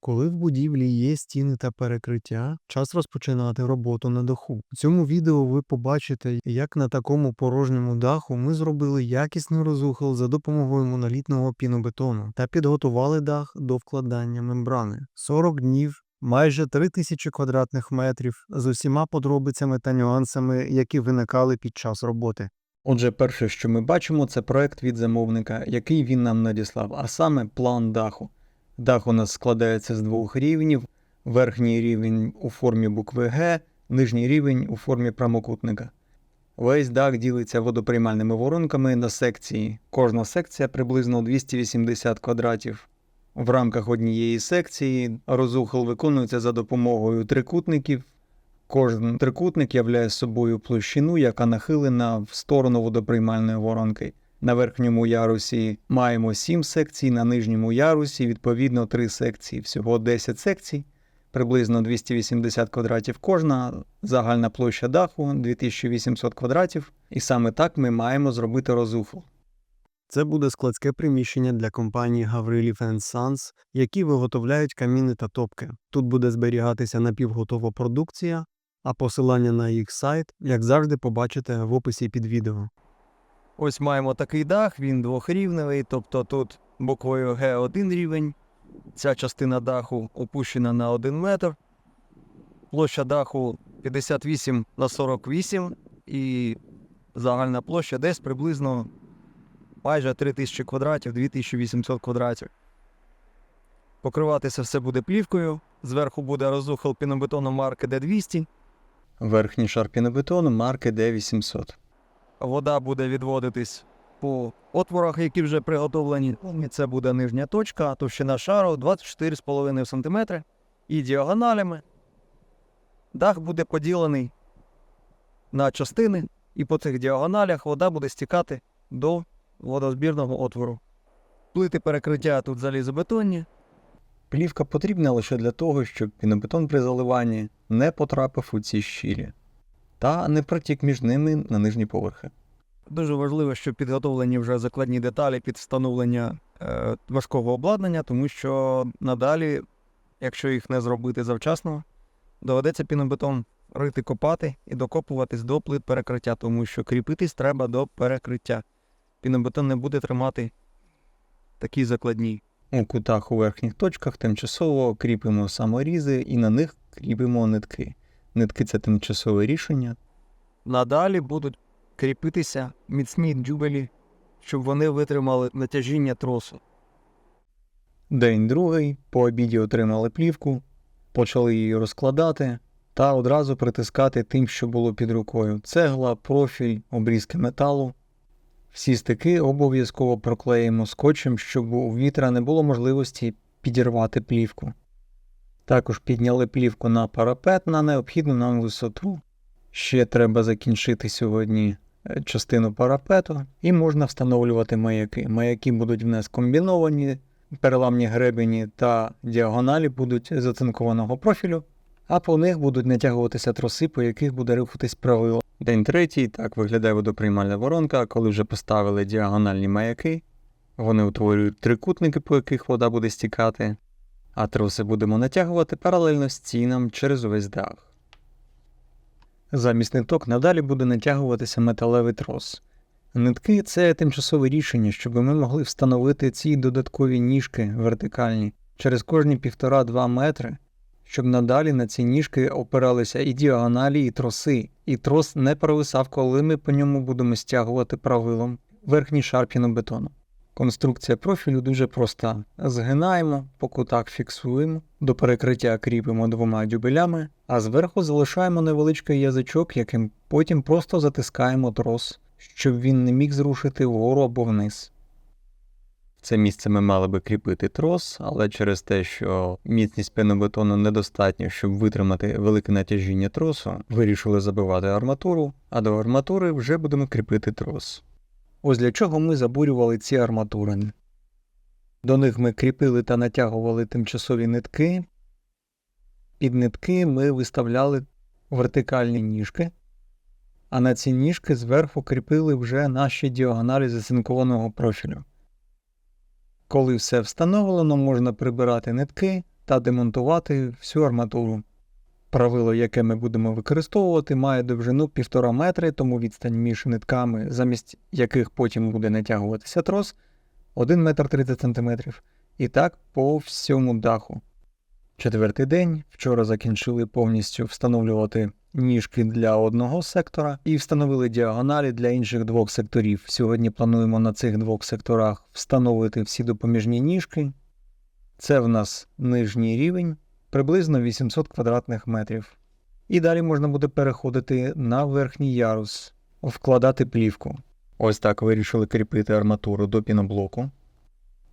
Коли в будівлі є стіни та перекриття, час розпочинати роботу на даху. У цьому відео ви побачите, як на такому порожньому даху ми зробили якісний розухил за допомогою монолітного пінобетону та підготували дах до вкладання мембрани. 40 днів, майже 3000 квадратних метрів з усіма подробицями та нюансами, які виникали під час роботи. Отже, перше, що ми бачимо, це проект від замовника, який він нам надіслав, а саме план даху. Дах у нас складається з двох рівнів: верхній рівень у формі букви Г, нижній рівень у формі прямокутника. Весь дах ділиться водоприймальними воронками на секції. Кожна секція приблизно 280 квадратів. В рамках однієї секції розухил виконується за допомогою трикутників. Кожен трикутник являє собою площину, яка нахилена в сторону водоприймальної воронки. На верхньому ярусі маємо 7 секцій, на нижньому ярусі відповідно 3 секції. Всього 10 секцій, приблизно 280 квадратів кожна, загальна площа даху 2800 квадратів. І саме так ми маємо зробити розухол. Це буде складське приміщення для компанії Гаврилів Sons, які виготовляють каміни та топки. Тут буде зберігатися напівготова продукція, а посилання на їх сайт, як завжди, побачите в описі під відео. Ось маємо такий дах, він двохрівневий, тобто тут буквою Г один рівень, ця частина даху опущена на 1 метр, площа даху 58 на 48 і загальна площа десь приблизно майже 3000 квадратів, 2800 квадратів. Покриватися все буде плівкою, зверху буде розухал пінобетону марки Д200. Верхній шар пінобетону марки D800. Вода буде відводитись по отворах, які вже приготовлені. Це буде нижня точка, товщина шару 24,5 см і діагоналями. Дах буде поділений на частини, і по цих діагоналях вода буде стікати до водозбірного отвору. Плити перекриття тут залізобетонні. Плівка потрібна лише для того, щоб пінобетон при заливанні не потрапив у ці щілі та не протік між ними на нижні поверхи. Дуже важливо, щоб підготовлені вже закладні деталі під встановлення е, важкого обладнання, тому що надалі, якщо їх не зробити завчасно, доведеться пінобетон рити, копати і докопуватись до плит перекриття, тому що кріпитись треба до перекриття. Пінобетон не буде тримати такі закладні. У кутах у верхніх точках тимчасово кріпимо саморізи і на них кріпимо нитки. Нитки це тимчасове рішення. Надалі будуть кріпитися міцні дюбелі, щоб вони витримали натяжіння тросу. День другий, по обіді отримали плівку, почали її розкладати та одразу притискати тим, що було під рукою: цегла, профіль, обрізки металу. Всі стики обов'язково проклеїмо скотчем, щоб у вітра не було можливості підірвати плівку. Також підняли плівку на парапет на необхідну нам висоту. Ще треба закінчити сьогодні е, частину парапету, і можна встановлювати маяки. Маяки будуть в нас комбіновані, переламні гребені та діагоналі будуть з оцинкованого профілю, а по них будуть натягуватися троси, по яких буде рухатись правило. День третій, так виглядає водоприймальна воронка, коли вже поставили діагональні маяки. Вони утворюють трикутники, по яких вода буде стікати, а троси будемо натягувати паралельно стінам через увесь дах. Замість ниток надалі буде натягуватися металевий трос. Нитки це тимчасове рішення, щоб ми могли встановити ці додаткові ніжки вертикальні через кожні 1,5-2 метри, щоб надалі на ці ніжки опиралися і діагоналі, і троси, і трос не провисав, коли ми по ньому будемо стягувати правилом верхній шар пінобетону. Конструкція профілю дуже проста. Згинаємо, по кутах фіксуємо, до перекриття кріпимо двома дюбелями, а зверху залишаємо невеличкий язичок, яким потім просто затискаємо трос, щоб він не міг зрушити вгору або вниз. Це місце ми мали би кріпити трос, але через те, що міцність пенобетону недостатньо, щоб витримати велике натяжіння тросу, вирішили забивати арматуру, а до арматури вже будемо кріпити трос. Ось для чого ми забурювали ці арматури. До них ми кріпили та натягували тимчасові нитки. Під нитки ми виставляли вертикальні ніжки, а на ці ніжки зверху кріпили вже наші діагоналі зацинкованого профілю. Коли все встановлено, можна прибирати нитки та демонтувати всю арматуру. Правило, яке ми будемо використовувати, має довжину 1,5 метри, тому відстань між нитками, замість яких потім буде натягуватися трос, 1 метр 30 см. І так по всьому даху. Четвертий день. Вчора закінчили повністю встановлювати ніжки для одного сектора і встановили діагоналі для інших двох секторів. Сьогодні плануємо на цих двох секторах встановити всі допоміжні ніжки. Це в нас нижній рівень, приблизно 800 квадратних метрів. І далі можна буде переходити на верхній ярус, вкладати плівку. Ось так вирішили кріпити арматуру до піноблоку.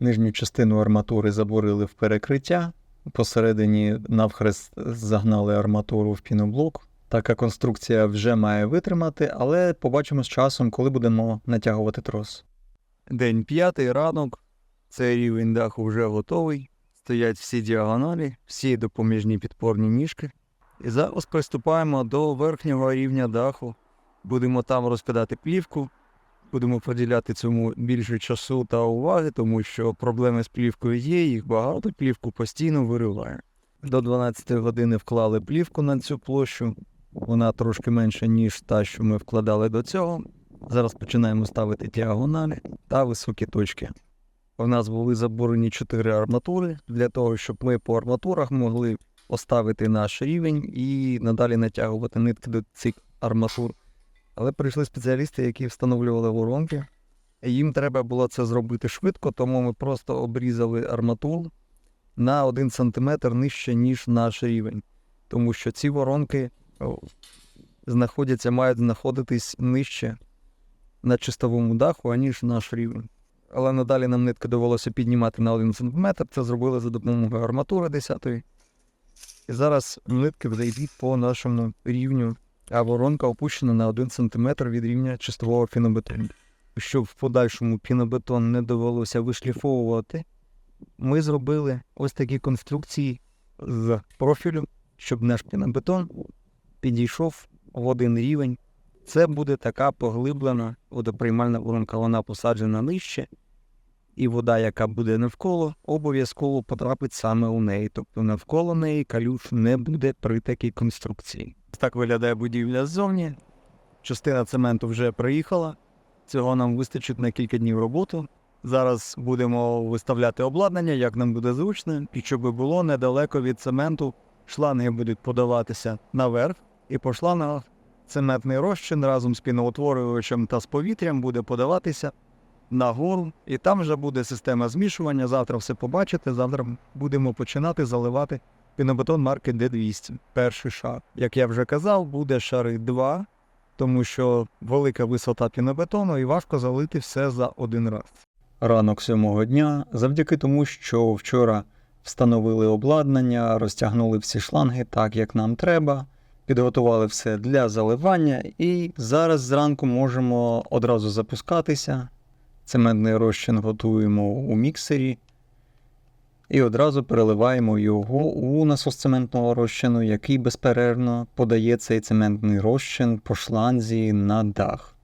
Нижню частину арматури забурили в перекриття, посередині навхрест загнали арматуру в піноблок. Така конструкція вже має витримати, але побачимо з часом, коли будемо натягувати трос. День п'ятий, ранок. Цей рівень даху вже готовий. Стоять всі діагоналі, всі допоміжні підпорні ніжки. І зараз приступаємо до верхнього рівня даху. Будемо там розкидати плівку. Будемо приділяти цьому більше часу та уваги, тому що проблеми з плівкою є, їх багато, плівку постійно вириває. До 12 години вклали плівку на цю площу. Вона трошки менша, ніж та, що ми вкладали до цього. Зараз починаємо ставити діагоналі та високі точки. У нас були забурені 4 арматури для того, щоб ми по арматурах могли поставити наш рівень і надалі натягувати нитки до цих арматур. Але прийшли спеціалісти, які встановлювали воронки. Їм треба було це зробити швидко, тому ми просто обрізали арматуру на 1 см нижче, ніж наш рівень. Тому що ці воронки знаходяться, мають знаходитись нижче на чистовому даху, аніж наш рівень. Але надалі нам нитки довелося піднімати на 1 см. Це зробили за допомогою арматури 10-ї. І зараз нитки вже йдуть по нашому рівню, а воронка опущена на 1 см від рівня чистового пінобетону. Щоб в подальшому пінобетон не довелося вишліфовувати, ми зробили ось такі конструкції з профілю, щоб наш пінобетон підійшов в один рівень це буде така поглиблена водоприймальна воронка. Вона посаджена нижче, і вода, яка буде навколо, обов'язково потрапить саме у неї. Тобто навколо неї калюш не буде при такій конструкції. Так виглядає будівля ззовні. Частина цементу вже приїхала. Цього нам вистачить на кілька днів роботи. Зараз будемо виставляти обладнання, як нам буде зручно, і щоб було недалеко від цементу, шланги будуть подаватися наверх, і по шлангах цементний розчин разом з піноутворювачем та з повітрям буде подаватися нагору, і там вже буде система змішування. Завтра все побачите. Завтра будемо починати заливати пінобетон марки D200. Перший шар. Як я вже казав, буде шари 2, тому що велика висота пінобетону і важко залити все за один раз. Ранок сьомого дня, завдяки тому, що вчора встановили обладнання, розтягнули всі шланги так, як нам треба, підготували все для заливання, і зараз зранку можемо одразу запускатися. Цементний розчин готуємо у міксері і одразу переливаємо його у насос цементного розчину, який безперервно подає цей цементний розчин по шланзі на дах.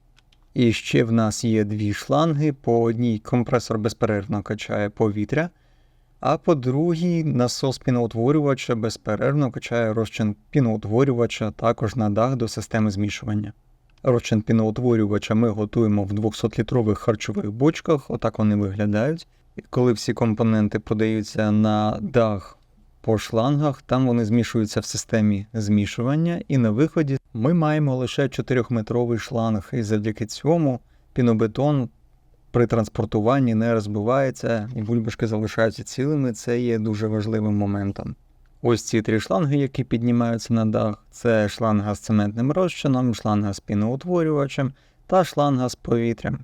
І ще в нас є дві шланги. По одній компресор безперервно качає повітря, а по другій насос піноутворювача безперервно качає розчин піноутворювача також на дах до системи змішування. Розчин піноутворювача ми готуємо в 200-літрових харчових бочках, отак вони виглядають. Коли всі компоненти подаються на дах по шлангах, там вони змішуються в системі змішування, і на виході ми маємо лише 4-метровий шланг, і завдяки цьому пінобетон при транспортуванні не розбивається і бульбашки залишаються цілими. Це є дуже важливим моментом. Ось ці три шланги, які піднімаються на дах, це шланга з цементним розчином, шланга з піноутворювачем та шланга з повітрям.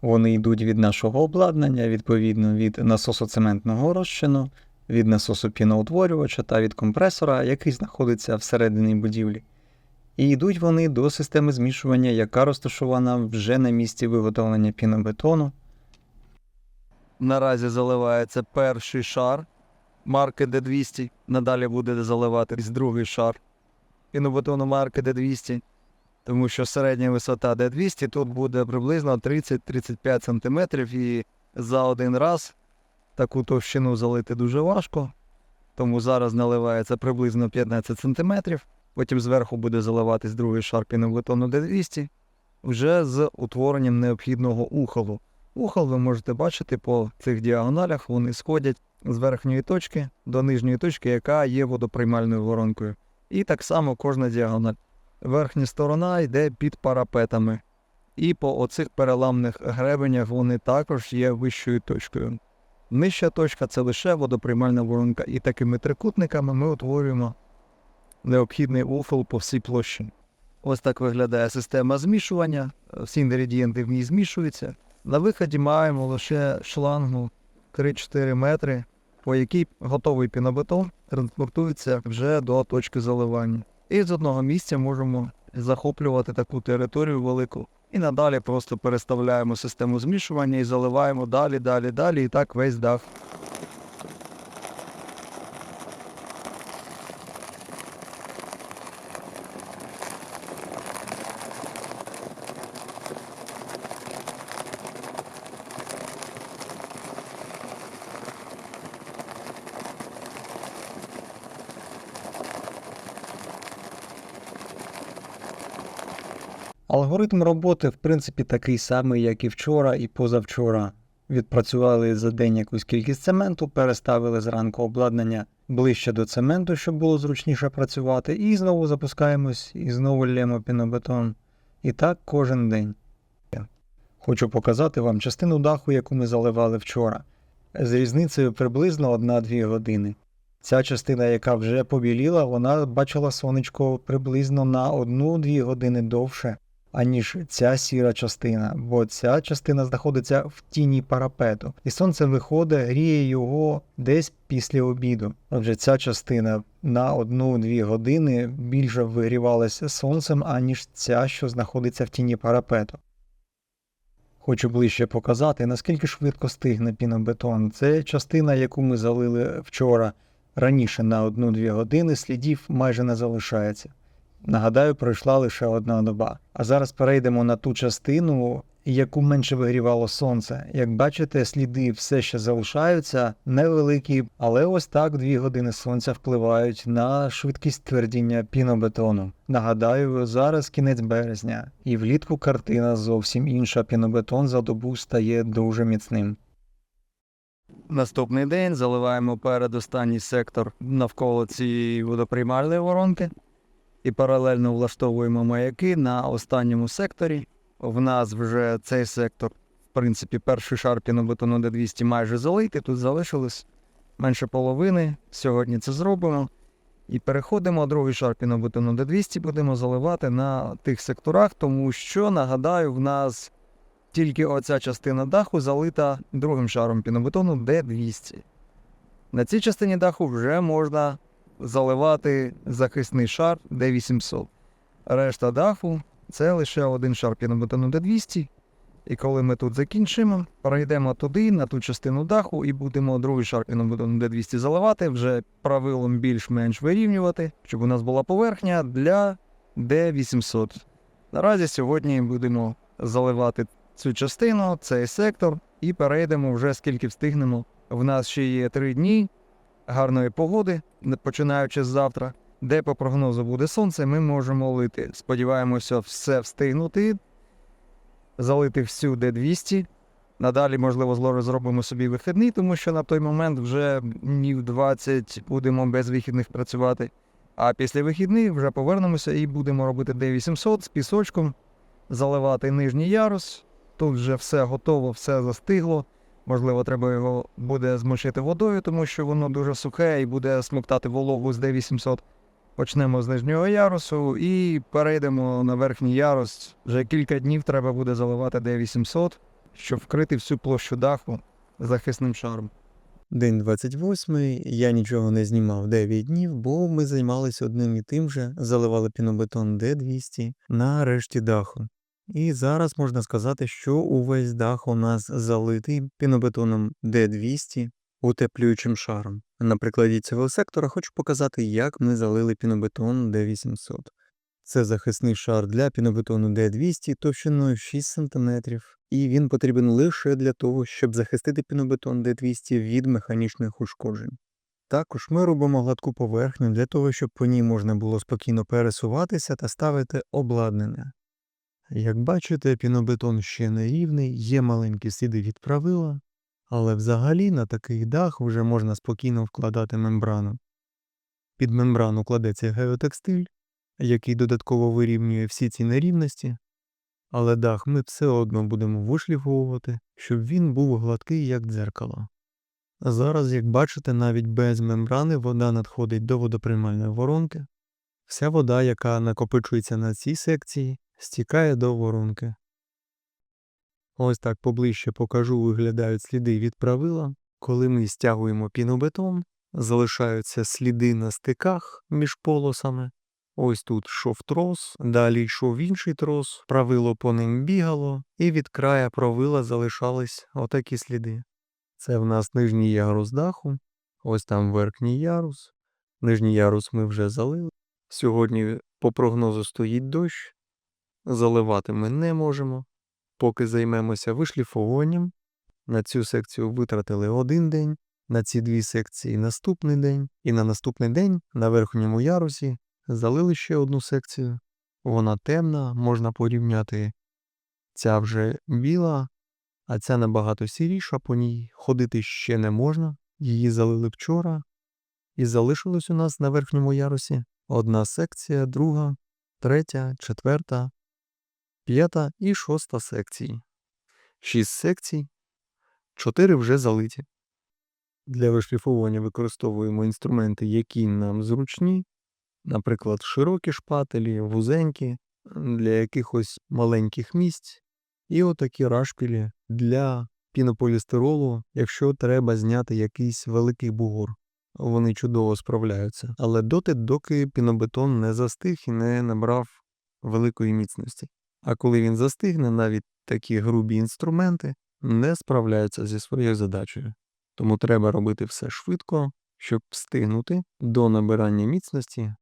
Вони йдуть від нашого обладнання, відповідно від насосу цементного розчину, від насосу піноутворювача та від компресора, який знаходиться всередині будівлі. І йдуть вони до системи змішування, яка розташована вже на місці виготовлення пінобетону. Наразі заливається перший шар марки D200. Надалі буде заливатись другий шар пінобетону марки D200. Тому що середня висота D200 тут буде приблизно 30-35 см і за один раз таку товщину залити дуже важко. тому зараз наливається приблизно 15 см. Потім зверху буде заливатись другий шар пінобетону Д200 вже з утворенням необхідного ухолу. Ухол ви можете бачити по цих діагоналях, вони сходять з верхньої точки до нижньої точки, яка є водоприймальною воронкою. І так само кожна діагональ. Верхня сторона йде під парапетами. І по оцих переламних гребенях вони також є вищою точкою. Нижча точка це лише водоприймальна воронка, і такими трикутниками ми утворюємо необхідний уфол по всій площі. Ось так виглядає система змішування. Всі інгредієнти в ній змішуються. На виході маємо лише шлангу 3-4 метри, по якій готовий пінобетон транспортується вже до точки заливання. І з одного місця можемо захоплювати таку територію велику. І надалі просто переставляємо систему змішування і заливаємо далі, далі, далі, і так весь дах. Алгоритм роботи, в принципі, такий самий, як і вчора, і позавчора. Відпрацювали за день якусь кількість цементу, переставили зранку обладнання ближче до цементу, щоб було зручніше працювати, і знову запускаємось, і знову лємо пінобетон. І так кожен день. Хочу показати вам частину даху, яку ми заливали вчора, з різницею приблизно 1-2 години. Ця частина, яка вже побіліла, вона бачила сонечко приблизно на 1-2 години довше, аніж ця сіра частина, бо ця частина знаходиться в тіні парапету, і сонце виходить, гріє його десь після обіду. Отже, ця частина на 1-2 години більше вигрівалася сонцем, аніж ця, що знаходиться в тіні парапету. Хочу ближче показати, наскільки швидко стигне пінобетон. Це частина, яку ми залили вчора раніше на 1-2 години, слідів майже не залишається. Нагадаю, пройшла лише одна доба. А зараз перейдемо на ту частину, яку менше вигрівало сонце. Як бачите, сліди все ще залишаються, невеликі, але ось так 2 години сонця впливають на швидкість твердіння пінобетону. Нагадаю, зараз кінець березня, і влітку картина зовсім інша. Пінобетон за добу стає дуже міцним. Наступний день заливаємо передостанній сектор навколо цієї водоприймальної воронки і паралельно влаштовуємо маяки на останньому секторі. В нас вже цей сектор, в принципі, перший шар пінобетону Д200 майже залитий, тут залишилось менше половини. Сьогодні це зробимо. І переходимо, другий шар пінобетону Д200 будемо заливати на тих секторах, тому що, нагадаю, в нас тільки оця частина даху залита другим шаром пінобетону Д200. На цій частині даху вже можна заливати захисний шар Д800. Решта даху це лише один шар пінобетону Д200. І коли ми тут закінчимо, перейдемо туди, на ту частину даху, і будемо другий шар пінобетону Д200 заливати, вже правилом більш-менш вирівнювати, щоб у нас була поверхня для Д800. Наразі сьогодні будемо заливати цю частину, цей сектор, і перейдемо вже скільки встигнемо. В нас ще є три дні гарної погоди, починаючи з завтра, де по прогнозу буде сонце, ми можемо лити. Сподіваємося, все встигнути, залити всю Д200. Надалі, можливо, зло зробимо собі вихідний, тому що на той момент вже днів 20 будемо без вихідних працювати. А після вихідних вже повернемося і будемо робити Д800 з пісочком, заливати нижній ярус. Тут вже все готово, все застигло. Можливо, треба його буде змочити водою, тому що воно дуже сухе і буде смоктати вологу з Д800. Почнемо з нижнього ярусу і перейдемо на верхній ярус. Вже кілька днів треба буде заливати Д800, щоб вкрити всю площу даху захисним шаром. День 28. Я нічого не знімав 9 днів, бо ми займалися одним і тим же, заливали пінобетон Д200 на решті даху. І зараз можна сказати, що увесь дах у нас залитий пінобетоном Д200 утеплюючим шаром. На прикладі цього сектора хочу показати, як ми залили пінобетон Д800. Це захисний шар для пінобетону Д200 товщиною 6 см, і він потрібен лише для того, щоб захистити пінобетон Д200 від механічних ушкоджень. Також ми робимо гладку поверхню для того, щоб по ній можна було спокійно пересуватися та ставити обладнання. Як бачите, пінобетон ще не рівний, є маленькі сліди від правила, але взагалі на такий дах вже можна спокійно вкладати мембрану. Під мембрану кладеться геотекстиль, який додатково вирівнює всі ці нерівності, але дах ми все одно будемо вишліфовувати, щоб він був гладкий, як дзеркало. Зараз, як бачите, навіть без мембрани вода надходить до водоприймальної воронки. Вся вода, яка накопичується на цій секції, стікає до воронки. Ось так поближче покажу виглядають сліди від правила. Коли ми стягуємо пінобетон, залишаються сліди на стиках між полосами. Ось тут йшов трос, далі йшов інший трос, правило по ним бігало, і від края правила залишались отакі сліди. Це в нас нижній ярус даху, ось там верхній ярус. Нижній ярус ми вже залили. Сьогодні по прогнозу стоїть дощ, заливати ми не можемо. Поки займемося вишліфовуванням. На цю секцію витратили один день, на ці дві секції наступний день, і на наступний день на верхньому ярусі залили ще одну секцію. Вона темна, можна порівняти. Ця вже біла, а ця набагато сіріша, по ній ходити ще не можна. Її залили вчора. І залишилось у нас на верхньому ярусі одна секція, друга, третя, четверта, п'ята і шоста секції. Шість секцій, чотири вже залиті. Для вишліфовування використовуємо інструменти, які нам зручні, наприклад, широкі шпателі, вузенькі, для якихось маленьких місць, і отакі рашпілі для пінополістиролу, якщо треба зняти якийсь великий бугор. Вони чудово справляються, але доти, доки пінобетон не застиг і не набрав великої міцності. А коли він застигне, навіть такі грубі інструменти не справляються зі своєю задачею. Тому треба робити все швидко, щоб встигнути до набирання міцності.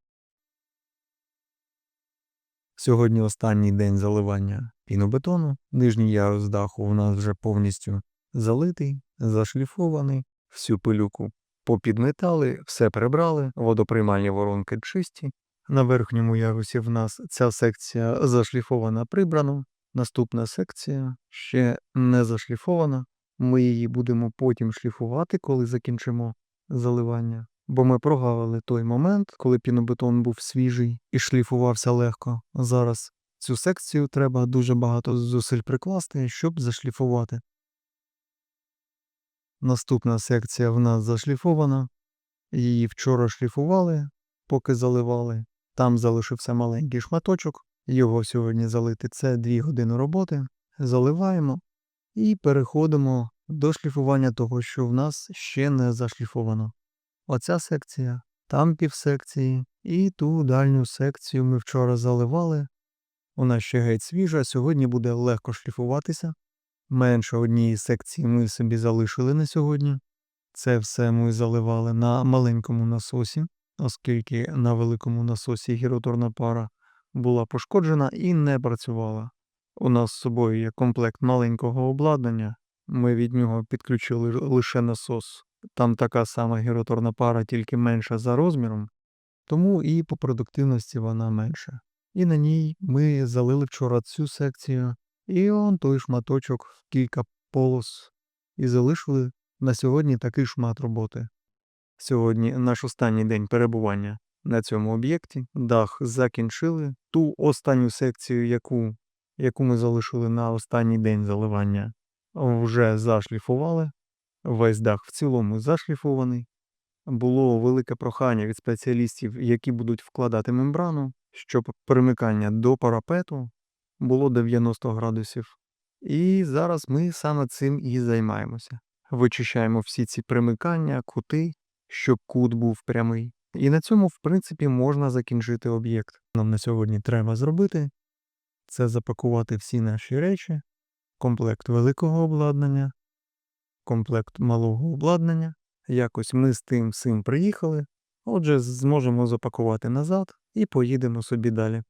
Сьогодні останній день заливання пінобетону. Нижній ярус даху у нас вже повністю залитий, зашліфований, всю пилюку попідметали, все прибрали, водоприймальні воронки чисті. На верхньому ярусі в нас ця секція зашліфована прибрано. Наступна секція ще не зашліфована. Ми її будемо потім шліфувати, коли закінчимо заливання. Бо ми прогавили той момент, коли пінобетон був свіжий і шліфувався легко. Зараз цю секцію треба дуже багато зусиль прикласти, щоб зашліфувати. Наступна секція в нас зашліфована. Її вчора шліфували, поки заливали. Там залишився маленький шматочок. Його сьогодні залити це 2 години роботи. Заливаємо і переходимо до шліфування того, що в нас ще не зашліфовано. Оця секція, там півсекції, і ту дальню секцію ми вчора заливали. Вона ще геть свіжа, сьогодні буде легко шліфуватися. Менше однієї секції ми собі залишили на сьогодні. Це все ми заливали на маленькому насосі, оскільки на великому насосі гіроторна пара була пошкоджена і не працювала. У нас з собою є комплект маленького обладнання. Ми від нього підключили лише насос. Там така сама гіроторна пара, тільки менша за розміром, тому і по продуктивності вона менша. І на ній ми залили вчора цю секцію, і он той шматочок в кілька полос, і залишили на сьогодні такий шмат роботи. Сьогодні наш останній день перебування на цьому об'єкті. Дах закінчили. Ту останню секцію, яку, яку ми залишили на останній день заливання, вже зашліфували. Весь дах в цілому зашліфований. Було велике прохання від спеціалістів, які будуть вкладати мембрану, щоб перемикання до парапету було 90 градусів. І зараз ми саме цим і займаємося. Вичищаємо всі ці примикання, кути, щоб кут був прямий. І на цьому, в принципі, можна закінчити об'єкт. Нам на сьогодні треба зробити це запакувати всі наші речі, комплект великого обладнання, комплект малого обладнання. Якось ми з тим всім приїхали. Отже, зможемо запакувати назад і поїдемо собі далі.